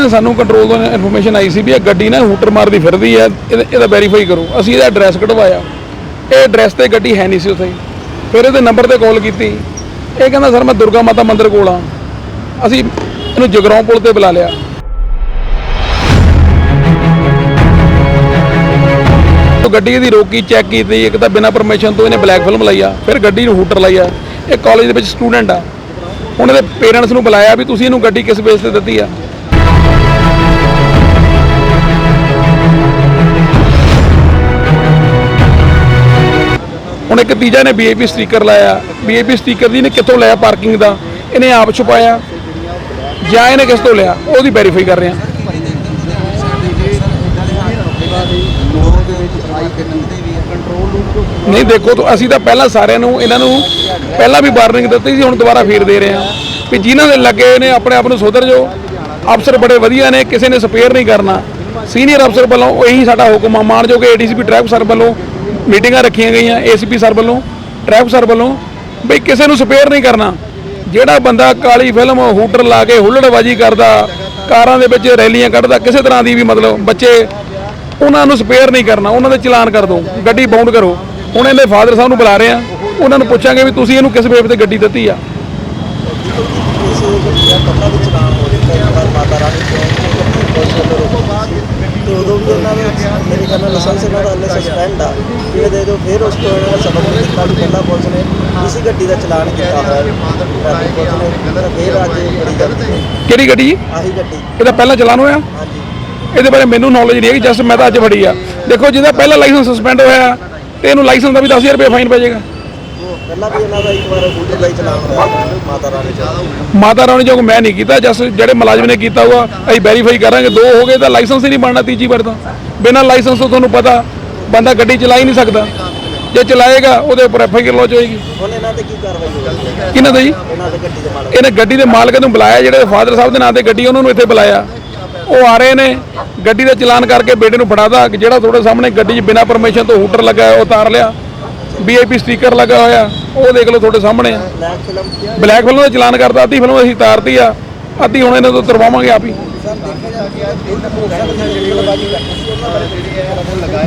ਨਾ ਸਾਨੂੰ ਕੰਟਰੋਲ ਤੋਂ ਇਨਫੋਰਮੇਸ਼ਨ ਆਈ ਸੀ ਵੀ ਇਹ ਗੱਡੀ ਨਾ ਹੂਟਰ ਮਾਰਦੀ ਫਿਰਦੀ ਹੈ, ਇਹਦਾ- ਇਹਦਾ ਵੈਰੀਫਾਈ ਕਰੋ। ਅਸੀਂ ਇਹਦਾ ਐਡਰੈਸ ਕਢਵਾਇਆ। ਇਹ ਐਡਰੈਸ ਤੇ ਗੱਡੀ ਹੈ ਨਹੀਂ ਸੀ ਉੱਥੇ। ਫਿਰ ਇਹਦੇ ਨੰਬਰ ਤੇ ਕਾਲ ਕੀਤੀ। ਇਹ ਕਹਿੰਦਾ, ਸਰ, ਮੈਂ ਦੁਰਗਾ ਮਾਤਾ ਮੰਦਿਰ ਕੋਲ ਆ। ਅਸੀਂ ਇਹਨੂੰ ਜਗਰਾਉਂ ਪੁਲ ਤੇ ਬੁਲਾ ਲਿਆ। ਗੱਡੀ ਇਹਦੀ ਰੋਕੀ ਚੈੱਕ ਕੀਤੀ। ਇੱਕ ਤਾਂ ਬਿਨਾਂ ਪਰਮਿਸ਼ਨ ਤੋਂ ਇਹਨੇ ਬਲੈਕ ਫਿਲਮ ਲਾਈ ਆ। ਫਿਰ ਗੱਡੀ ਨੂੰ ਹੂਟਰ ਲਾਈ ਆ। ਇਹ ਕਾਲਜ ਦੇ ਵਿੱਚ ਸਟੂਡੈਂਟ ਆ। ਉਹਨਾਂ ਦੇ ਪੇਰੈਂਟਸ ਨੂੰ ਬੁਲਾਇਆ ਵੀ ਤੁਸੀਂ ਇਹਨੂੰ ਗੱਡੀ ਕਿਸ ਬੇਸ ਤੇ ਦਿੱਤੀ ਆ? ਹੁਣ ਇੱਕ ਤੀਜਾ ਨੇ ਵੀਆਈਪੀ ਸਟicker ਲਾਇਆ। ਵੀਆਈਪੀ ਸਟicker ਦੀ ਨੇ ਕਿੱਥੋਂ ਲਿਆ ਪਾਰਕਿੰਗ ਦਾ? ਇਹਨੇ ਆਪ ਛੁਪਾਇਆ। ਜਾਂ ਇਹਨੇ ਕਿਸ ਤੋਂ ਲਿਆ? ਉਹਦੀ ਵੈਰੀਫਾਈ ਕਰ ਰਹੇ। ਆ ਨਹੀਂ, ਦੇਖੋ ਤਾਂ, ਅਸੀਂ ਤਾਂ ਪਹਿਲਾਂ ਸਾਰਿਆਂ ਨੂੰ, ਇਹਨਾਂ ਨੂੰ ਪਹਿਲਾਂ ਵੀ ਵਾਰਨਿੰਗ ਦਿੱਤੀ ਸੀ, ਹੁਣ ਦੁਬਾਰਾ ਫੇਰ ਦੇ ਰਹੇ ਹਾਂ। ਵੀ ਜਿਨ੍ਹਾਂ ਦੇ ਲੱਗੇ ਨੇ, ਆਪਣੇ ਆਪ ਨੂੰ ਸੁਧਰ ਜਾਓ। ਅਫਸਰ ਬੜੇ ਵਧੀਆ ਨੇ, ਕਿਸੇ ਨੇ ਸਪੇਅਰ ਨਹੀਂ ਕਰਨਾ। ਸੀਨੀਅਰ ਅਫਸਰ ਵੱਲੋਂ ਇਹੀ ਸਾਡਾ ਹੁਕਮ ਆ। ਮਾਨਯੋਗ ਏਡੀਸੀਪੀ ਟ੍ਰੈਫਿਕ ਸਰ ਵੱਲੋਂ ਮੀਟਿੰਗਾਂ ਰੱਖੀਆਂ ਗਈਆਂ ਏਸੀਪੀ ਸਰ ਵੱਲੋਂ, ਟ੍ਰੈਫਿਕ ਸਰ ਵੱਲੋਂ, ਬਈ ਕਿਸੇ ਨੂੰ ਸਪੇਅਰ ਨਹੀਂ ਕਰਨਾ। ਜਿਹੜਾ ਬੰਦਾ ਕਾਲੀ ਫਿਲਮ, ਹੂਟਰ ਲਾ ਕੇ ਹੁੱਲੜਬਾਜੀ ਕਰਦਾ, ਕਾਰਾਂ ਦੇ ਵਿੱਚ ਰੈਲੀਆਂ ਕੱਢਦਾ, ਕਿਸੇ ਤਰ੍ਹਾਂ ਦੀ ਵੀ ਮਤਲਬ ਬੱਚੇ ਉਹਨਾਂ ਨੂੰ ਸਪੇਅਰ ਨਹੀਂ ਕਰਨਾ, ਉਹਨਾਂ ਦੇ ਚਲਾਨ ਕਰ ਦਿਓ ਗੱਡੀ ਬਾਉਂਡ ਕਰੋ। ਹੁਣ ਇਹਦੇ ਫਾਦਰ ਸਾਹਿਬ ਨੂੰ ਬੁਲਾ ਰਹੇ ਆ, ਉਹਨਾਂ ਨੂੰ ਪੁੱਛਾਂਗੇ ਵੀ ਤੁਸੀਂ ਇਹਨੂੰ ਕਿਸ ਵੇਬ ਤੇ ਗੱਡੀ ਦਿੱਤੀ ਆ। ਇਸ ਗੱਡੀਆਂ ਕੱਪੜਾ ਵੀ ਚਲਾਨ ਹੋ ਜਾਂਦਾ ਇੱਕ ਵਾਰ ਮਾਤਾ ਰਾਣੀ ਚੌਂਕ ਤੋਂ ਪੁਲਿਸ ਵੱਲੋਂ ਰੋਕੀ ਸੀ ਤੇ ਉਦੋਂ ਵੀ ਉਹਨਾਂ ਨੇ ਮੇਰੇ ਖਿਆਲ ਨਾਲ ਲਾਇਸੈਂਸ ਗੱਡੀ ਦਾ ਚਲਾਨ ਕੀਤਾ ਹੋਇਆ ਟ੍ਰੈਫਿਕ ਪੁਲਿਸ ਨੇ ਫਿਰ ਅੱਜ ਇਹ ਬੜੀ ਗਲਤੀ ਕਿਹੜੀ ਗੱਡੀ? ਜੀ? ਆਹੀ ਗੱਡੀ ਇਹਦਾ ਪਹਿਲਾਂ ਚਲਾਨ ਹੋਇਆ? ਹਾਂਜੀ ਇਹਦੇ ਬਾਰੇ ਮੈਨੂੰ ਨੌਲੇਜ ਨਹੀਂ ਹੈਗੀ ਜਸਟ ਮੈਂ ਤਾਂ ਅੱਜ ਫੜੀ ਆ। ਦੇਖੋ, ਜਿਹਦਾ ਪਹਿਲਾ ਲਾਇਸੈਂਸ ਸਸਪੈਂਡ ਹੋਇਆ ਤੇ ਇਹਨੂੰ ਲਾਇਸੈਂਸ ਦਾ ਵੀ 10000 ਰੁਪਏ ਫਾਈਨ ਪੈ ਜਾਏਗਾ। ਪਹਿਲਾਂ ਵੀ ਇਹਨਾਂ ਦਾ ਇੱਕ ਵਾਰ ਹੂਟਰ ਦਾ ਹੀ ਚਲਾਨ ਹੋਇਆ ਮਾਤਾ ਰਾਣੀ ਮਾਤਾ ਰਾਣੀ ਜੋ ਮੈਂ ਨਹੀਂ ਕੀਤਾ ਜਸ ਜਿਹੜੇ ਮੁਲਾਜ਼ਮ ਨੇ ਕੀਤਾ ਹੋਆ ਅਸੀਂ ਵੈਰੀਫਾਈ ਕਰਾਂਗੇ। ਦੋ ਹੋ ਗਏ ਤਾਂ ਲਾਇਸੈਂਸ ਹੀ ਨਹੀਂ ਬਣਨਾ ਤੀਜੀ ਵਾਰ ਤਾਂ। ਬਿਨਾਂ ਲਾਇਸੈਂਸ ਤੋਂ ਤੁਹਾਨੂੰ ਪਤਾ ਬੰਦਾ ਗੱਡੀ ਚਲਾ ਹੀ ਨਹੀਂ ਸਕਦਾ। ਜੇ ਚਲਾਏਗਾ ਉਹਦੇ ਉੱਪਰ ਐਫ ਆਈ ਆਰ ਲੌਜ ਹੋਏਗੀ। ਹੁਣ ਇਹਨਾਂ ਤੇ ਕੀ ਕਾਰਵਾਈ ਹੋਵੇਗੀ ਕਿਹਨਾਂ ਦਾ ਜੀ? ਇਹਨਾਂ ਦੇ ਗੱਡੀ ਦੇ ਮਾਲਕ। ਨੂੰ ਬੁਲਾਇਆ ਜਿਹੜੇ ਫਾਦਰ ਸਾਹਿਬ ਦੇ ਨਾਂ ਤੇ ਗੱਡੀ ਉਹਨਾਂ ਨੂੰ ਇੱਥੇ ਬੁਲਾਇਆ। ਉਹ ਆ ਰਹੇ ਨੇ ਗੱਡੀ ਦਾ ਚਲਾਨ ਕਰਕੇ ਬੇਟੇ ਨੂੰ ਫੜਾਦਾ ਜਿਹੜਾ ਤੁਹਾਡੇ ਸਾਹਮਣੇ ਗੱਡੀ 'ਚ ਬਿਨਾਂ ਪਰਮਿਸ਼ਨ ਤੋਂ ਹੂਟਰ ਲੱਗਾ ਉਹ ਉਤਾਰ ਲਿਆ। ਵੀਆਈਪੀ ਸਟicker ਲੱਗਾ ਹੋਇਆ, ਉਹ ਦੇਖ ਲਓ ਤੁਹਾਡੇ ਸਾਹਮਣੇ ਆ। ਬਲੈਕ ਫਿਲਮ ਬਲੈਕ ਫਿਲਮ ਦਾ ਚਲਾਨ ਕਰਦਾ ਅੱਧੀ ਫਿਲਮ ਅਸੀਂ ਤਾਰਤੀ ਆ, ਅੱਧੀ ਹੁਣ ਇਹਨਾਂ ਤੋਂ ਤਰਵਾਵਾਂਗੇ ਆਪ ਹੀ।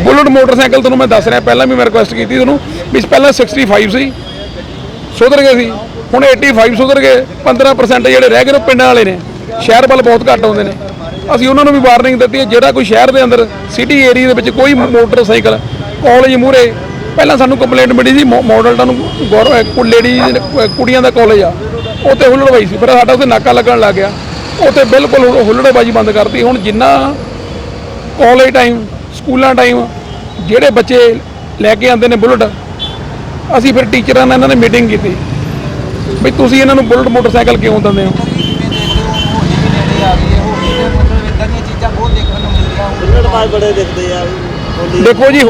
ਬੁਲਟ ਮੋਟਰਸਾਈਕਲ ਤੁਹਾਨੂੰ ਮੈਂ ਦੱਸ ਰਿਹਾ, ਪਹਿਲਾਂ ਵੀ ਮੈਂ ਰਿਕੁਐਸਟ ਕੀਤੀ ਤੁਹਾਨੂੰ, ਵੀ ਪਹਿਲਾਂ 65 ਸੀ, ਸੁਧਰ ਗਏ ਸੀ। ਹੁਣ 85 ਸੁਧਰ ਗਏ 15% ਜਿਹੜੇ ਰਹਿ ਗਏ ਉਹ ਪਿੰਡਾਂ ਵਾਲੇ ਨੇ। ਸ਼ਹਿਰ ਵੱਲ ਬਹੁਤ ਘੱਟ ਆਉਂਦੇ ਨੇ। ਅਸੀਂ ਉਹਨਾਂ ਨੂੰ ਵੀ ਵਾਰਨਿੰਗ ਦਿੱਤੀ ਹੈ, ਜਿਹੜਾ ਕੋਈ ਸ਼ਹਿਰ ਦੇ ਅੰਦਰ ਸਿਟੀ ਏਰੀਆ ਦੇ ਵਿੱਚ ਕੋਈ ਮੋਟਰਸਾਈਕਲ ਕਾਲਜ ਮੂਰੇ ਪਹਿਲਾਂ ਸਾਨੂੰ ਕੰਪਲੇਂਟ ਮਿਲੀ ਸੀ ਮਾਡਲ ਟਾਊਨ ਗੌਰਵ ਲੇਡੀ ਕੁੜੀਆਂ ਦਾ ਕਾਲਜ ਆ। ਉੱਥੇ ਹੁੱਲੜਬਾਈ ਸੀ ਫਿਰ ਸਾਡਾ ਉੱਥੇ ਨਾਕਾ ਲੱਗਣ ਲੱਗ ਗਿਆ। ਉੱਥੇ ਬਿਲਕੁਲ ਹੁੱਲੜਬਾਜੀ ਬੰਦ ਕਰਤੀ। ਹੁਣ ਜਿੰਨਾ ਕਾਲਜ ਟਾਈਮ ਸਕੂਲਾਂ ਟਾਈਮ ਜਿਹੜੇ ਬੱਚੇ ਲੈ ਕੇ ਆਉਂਦੇ ਨੇ ਬੁਲਟ ਅਸੀਂ ਫਿਰ ਟੀਚਰਾਂ ਨਾਲ ਇਹਨਾਂ ਨੇ ਮੀਟਿੰਗ ਕੀਤੀ। ਵੀ ਤੁਸੀਂ ਇਹਨਾਂ ਨੂੰ ਬੁਲਟ ਮੋਟਰਸਾਈਕਲ ਕਿਉਂ ਦਿੰਦੇ ਹੋ? ਬੁਲਟ ਬਾਅਦ ਬੜੇ ਦਿਖਦੇ ਆ। ਹੋਲੀ ਦੇਖੋ ਜੀ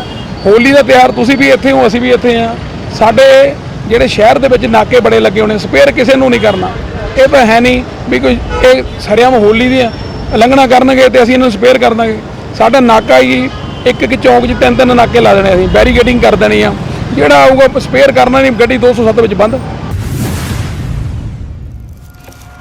ਹੋਲੀ ਦਾ ਤਿਉਹਾਰ ਤੁਸੀਂ ਵੀ ਇੱਥੇ ਹੋ, ਅਸੀਂ ਵੀ ਇੱਥੇ ਆ ਸਾਡੇ ਜਿਹੜੇ ਸ਼ਹਿਰ ਦੇ ਵਿੱਚ ਨਾਕੇ ਬੜੇ ਲੱਗੇ ਹੋਣੇ, ਸਪੇਅਰ ਕਿਸੇ ਨੂੰ ਨਹੀਂ ਕਰਨਾ। ਇਹ ਤਾਂ ਹੈ ਨਹੀਂ ਵੀ ਕੋਈ, ਇਹ ਸਰਿਆਮ ਹੋਲੀ ਦੀ ਉਲੰਘਣਾ ਕਰਨਗੇ ਤੇ ਅਸੀਂ ਇਹਨਾਂ ਨੂੰ ਸਪੇਅਰ ਕਰ ਦਾਂਗੇ। ਸਾਡਾ ਨਾਕਾ ਹੀ ਇੱਕ ਇੱਕ ਚੌਂਕ 'ਚ ਤਿੰਨ ਤਿੰਨ ਨਾਕੇ ਲਾ ਦੇਣੇ ਅਸੀਂ ਬੈਰੀਗੇਡਿੰਗ ਕਰ ਦੇਣੀ ਆ। ਜਿਹੜਾ ਆਊਗਾ ਸਪੇਅਰ ਕਰਨਾ ਨਹੀਂ, ਗੱਡੀ 207 ਵਿੱਚ ਬੰਦ।